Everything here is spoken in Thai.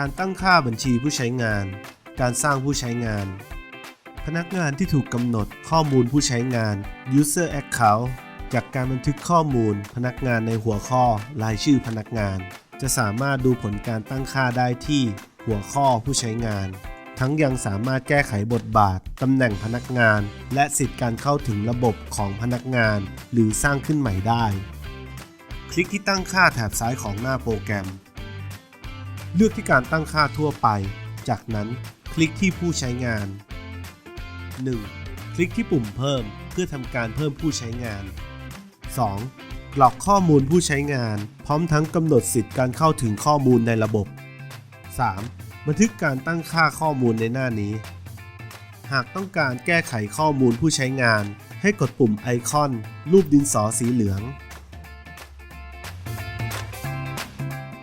การตั้งค่าบัญชีผู้ใช้งาน การสร้างผู้ใช้งาน พนักงานที่ถูกกำหนดข้อมูลผู้ใช้งาน user account จากการบันทึกข้อมูลพนักงานในหัวข้อรายชื่อพนักงาน จะสามารถดูผลการตั้งค่าได้ที่หัวข้อผู้ใช้งาน ทั้งยังสามารถแก้ไขบทบาทตำแหน่งพนักงาน และสิทธิการเข้าถึงระบบของพนักงาน หรือสร้างขึ้นใหม่ได้ คลิกที่ตั้งค่าแถบซ้ายของหน้าโปรแกรม เลือกที่การตั้งค่าทั่วไป จากนั้นคลิกที่ผู้ใช้งาน 1. คลิกที่ปุ่มเพิ่มเพื่อทำการเพิ่มผู้ใช้งาน 2. กรอกข้อมูลผู้ใช้งาน พร้อมทั้งกำหนดสิทธิ์การเข้าถึงข้อมูลในระบบ 3. บันทึกการตั้งค่าข้อมูลในหน้านี้ หากต้องการแก้ไขข้อมูลผู้ใช้งาน ให้กดปุ่มไอคอน รูปดินสอสีเหลือง